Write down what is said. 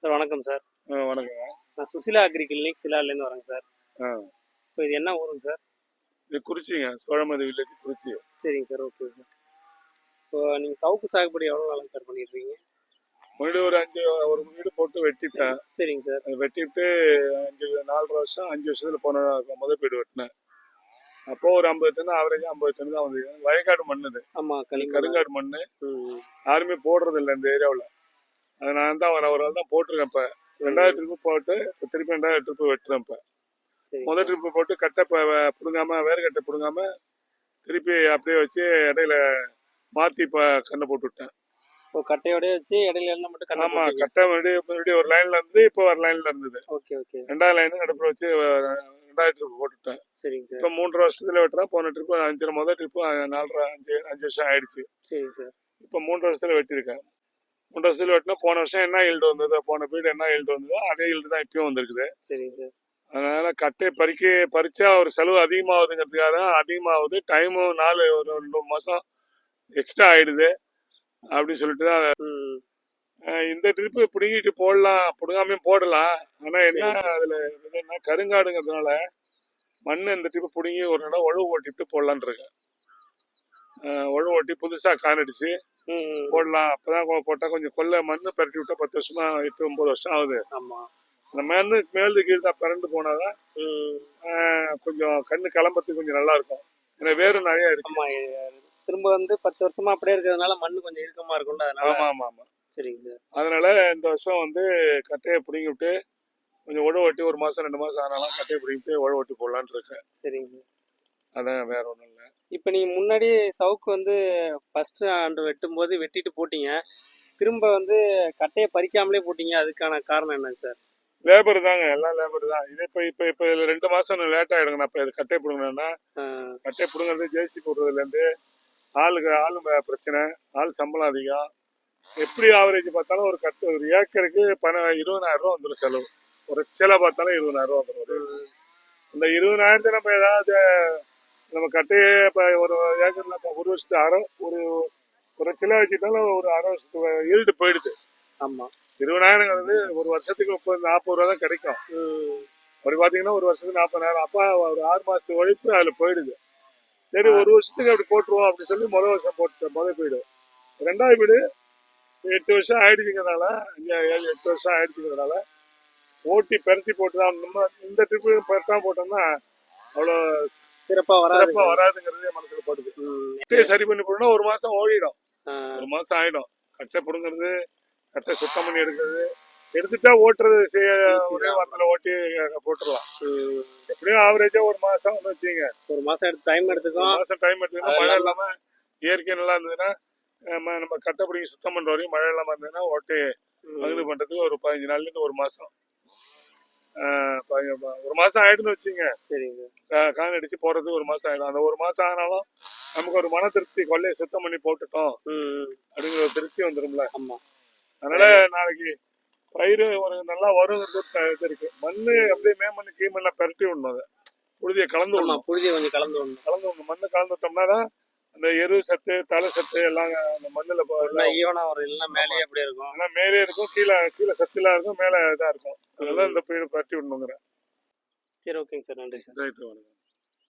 Sir வணக்கம் sir. ஆ வணக்கங்க நான் சுசிலா அக்ரி கிளினிக் சிலாலேருந்து வரேங்க சார். இப்போ இது என்ன ஊருங்க சார்? இது குறிச்சிங்க சோழமதி வில்லேஜ் குறிச்சி. சரிங்க சார் ஓகே சார். இப்போ நீங்கள் சவுக்கு சாகுபடி எவ்வளோ நாளுங்க சார் பண்ணியிருக்கீங்க முன்னாடி ஒரு அஞ்சு ஒரு வீடு போட்டு வெட்டிட்டேன். சரிங்க சார். அது வெட்டிட்டு அஞ்சு நாலரை வருஷம் அஞ்சு வருஷத்துல போன முதல் வீடு வெட்டினேன். அப்போ ஒரு ஐம்பது டன் ஆவரேஜ் ஐம்பது டன் தான் வந்து வயக்காடு மண்ணுது. ஆமாம் கலிங்க கருங்காடு மண்ணு. யாருமே போடுறது இல்லை இந்த ஏரியாவில். அது நான் தான் ஒரு ஆள் தான் போட்டிருக்கேன் இப்போ. ரெண்டாயிரம் ட்ரிப்பு போட்டு இப்போ திருப்பி ரெண்டாயிரம் ட்ரிப்பு வெட்டுறேன் இப்போ. முதல் ட்ரிப்பு போட்டு கட்டை இப்போ பிடுங்காம வேறு கட்டை பிடுங்காம திருப்பி அப்படியே வச்சு இடையில மாற்றி இப்போ கண்ணை போட்டு விட்டேன். இப்போ கட்டையோடய வச்சு இடையில இருந்தால் மட்டும் ஆமா கட்டை மறுபடியும் மறுபடியும் ஒரு லைன்ல இருந்து இப்போ ஒரு லைன்ல இருந்தது. Okay okay. ரெண்டாவது லைன் நடுப்புற வச்சு ரெண்டாவது ட்ரிப் போட்டுட்டேன் சரிங்க சார். இப்போ மூன்று வருஷத்துல வெட்டுறேன் போன ட்ரிப்பு அஞ்சு முதல் ட்ரிப்பு நாலரை அஞ்சு அஞ்சு வருஷம் ஆயிடுச்சு. சரிங்க சார். இப்போ மூன்று வருஷத்துல வெட்டியிருக்கேன். மூன்று வருஷத்துல வெட்டினா போன வருஷம் என்ன ஈல்டு வந்தது? போன வீடு என்ன ஈல்டு வந்ததோ அதே ஈல்டு தான் இப்பயும் வந்திருக்குது. சரிங்க சார். அதனால கட்டை பறிக்க பறிச்சா ஒரு செலவு அதிகமாகுதுங்கிறதுக்காக தான் அதிகமாகுது. டைமும் நாலு ஒரு ரெண்டு மாசம் எக்ஸ்ட்ரா ஆயிடுது அப்படின்னு சொல்லிட்டு தான் இந்த ட்ரிப்பு பிடுங்கிட்டு போடலாம். பிடுங்காமையும் போடலாம். ஆனா என்ன அதுல என்ன கருங்காடுங்கிறதுனால மண் இந்த ட்ரிப்பு பிடுங்கி ஒரு இடம் உழவு ஓட்டிட்டு போடலான்னு இருக்கேன். உழவு ஓட்டி புதுசா காணடிச்சு. போடலாம். அப்பதான் கொ- போட்டா கொஞ்சம் கொல்ல மண்ணு பரட்டி விட்டா பத்து வருஷமா எட்டு ஒன்பது வருஷம் ஆகுது. ஆமாம் அந்த மண்ணு மேலு கீழ் தான் பிறண்டு போனாதான் கொஞ்சம் கண்ணு கிளம்புறதுக்கு கொஞ்சம் நல்லா இருக்கும். ஏன்னா வேறு நிறைய இருக்கு. திரும்ப வந்து பத்து வருஷமா அப்படியே இருக்கிறதுனால மண்ணு கொஞ்சம் இறுக்கமாக இருக்கும்ல ஆமா ஆமா ஆமா. சரிங்க. சார் அதனால இந்த வருஷம் வந்து கட்டையை பிடுங்கி விட்டு கொஞ்சம் உழவு ஓட்டி ஒரு மாசம் ரெண்டு மாசம் ஆனாலும் கட்டையை பிடிங்கிட்டு உழவு ஓட்டி போடலான்னு இருக்கேன். சரிங்க. சார் அதான் வேற ஒன்றும் இல்லை. இப்போ நீங்கள் முன்னாடி சவுக்கு வந்து ஃபர்ஸ்ட் ஆண்டு வெட்டும்போது வெட்டிட்டு போட்டீங்க. திரும்ப வந்து கட்டையை பறிக்காமலே போட்டீங்க. அதுக்கான காரணம் என்னங்க சார்? லேபர் தாங்க. எல்லாம் லேபர் தான். இது இப்போ இப்போ இப்போ இதில் ரெண்டு மாசம் லேட் ஆயிடுங்க. நான் இப்போ இது கட்டையை பிடுங்கினேன்னா கட்டையை பிடுங்கிறது ஜேசி போடுறதுலேருந்து ஆளுக்கு ஆளு பிரச்சனை. ஆள் சம்பளம் அதிகம். எப்படி ஆவரேஜ் பார்த்தாலும் ஒரு கட்டு ஒரு ஏக்கருக்கு பண இருபதாயிரம் ரூபா வந்துடும் செலவு. ஒரு சிலை பார்த்தாலும் இருபதாயிரம் ரூபா வந்துடும் இந்த இருபதாயிரத்தை நம்ம ஏதாவது நம்ம கட்டையே இப்போ ஒரு ஏக்கரில் இப்போ ஒரு வருஷத்துக்கு அரை ஒரு ஒரு சிலை வச்சுட்டாலும் ஒரு அரை வருஷத்துக்கு ஈல்டு போயிடுது. ஆமாம் இருபதாயிரங்கிறது ஒரு வருஷத்துக்கு முப்பது நாற்பது ரூபா தான் கிடைக்கும். அப்படி பார்த்தீங்கன்னா ஒரு வருஷத்துக்கு நாற்பதாயிரம் அப்போ ஒரு ஆறு மாதத்து உழைப்பு அதில் போயிடுது. சரி ஒரு வருஷத்துக்கு அப்படி போட்டுருவோம் அப்படின்னு சொல்லி முதல் வருஷம் போட்டு முதல் வீடு. ரெண்டாவது வீடு எட்டு வருஷம் ஆயிடுச்சுங்கிறதுனால அஞ்சு ஏழு எட்டு வருஷம் ஆயிடுச்சுங்கிறதுனால ஓட்டி பெருத்தி போட்டு தான் நம்ம இந்த ட்ரிப்பு பெருத்தான் போட்டோம்னா அவ்வளோ சிறப்பாக வராது சிறப்பாக வராதுங்கிறது மனசுல படுது சரி பண்ணி போட்டோம்னா ஒரு மாதம் ஓடிடும். ஒரு மாதம் ஆயிடும். கட்டை பிடுங்கிறது கட்டை சுத்தம் பண்ணி எடுக்கிறது. எடுத்துட்டா ஓட்டுறது செய்ய ஒரே வாரத்தில் ஓட்டி போட்டுடலாம். எப்படியும் ஆவரேஜா ஒரு மாசம் வந்து வச்சுங்க ஒரு மாதம் எடுத்து டைம் ஒரு எடுத்துக்கும் மாசம் டைம் எடுத்துக்கினா மழை இல்லாம இயற்கை நல்லா இருந்ததுன்னா நம்ம நம்ம கட்டப்படி சுத்தம் பண்ற வரையும் மழை இல்லாம இருந்ததுன்னா ஓட்டி மகிழ்வு பண்றதுக்கு ஒரு பதினஞ்சு நாள்ல இருந்து ஒரு மாசம். ஒரு மாசம் ஆயிடுன்னு வச்சுங்க சரிங்க. கா- கான் அடிச்சு போறதுக்கு ஒரு மாசம் ஆயிடும். அந்த ஒரு மாசம் ஆனாலும் நமக்கு ஒரு மன திருப்தி கொள்ளையை சுத்தம் பண்ணி போட்டுட்டோம். அப்படிங்கிற ஒரு திருப்தி வந்துரும்ல. ஆமாம் அதனால நாளைக்கு பயிர் ஒரு நல்லா இது இருக்கு. மண்ணு அப்படியே மேமண்ணு கீமண்ண பெரட்டி விடணும் அதை. புழுதியை கலந்து விடணும். புழுதியை கொஞ்சம் கலந்து விடணும். கலந்து விடணும். மண்ணு கலந்து விட்டோம்னா தான் அந்த எரு சத்து தலை சத்து எல்லாம் அந்த மண்ணுல எல்லாம் ஈவனாக வரும். இல்லைன்னா மேலேயே அப்படியே இருக்கும். எல்லாம் மேலே இருக்கும். கீழே கீழே சத்துலாம் இருக்கும். மேலே இதா இருக்கும். அதெல்லாம் இந்த பயிர் பரட்டி விடணுங்கிறேன். சரி ஓகேங்க சார். நன்றி சார். ரைட்டு வணக்கம்.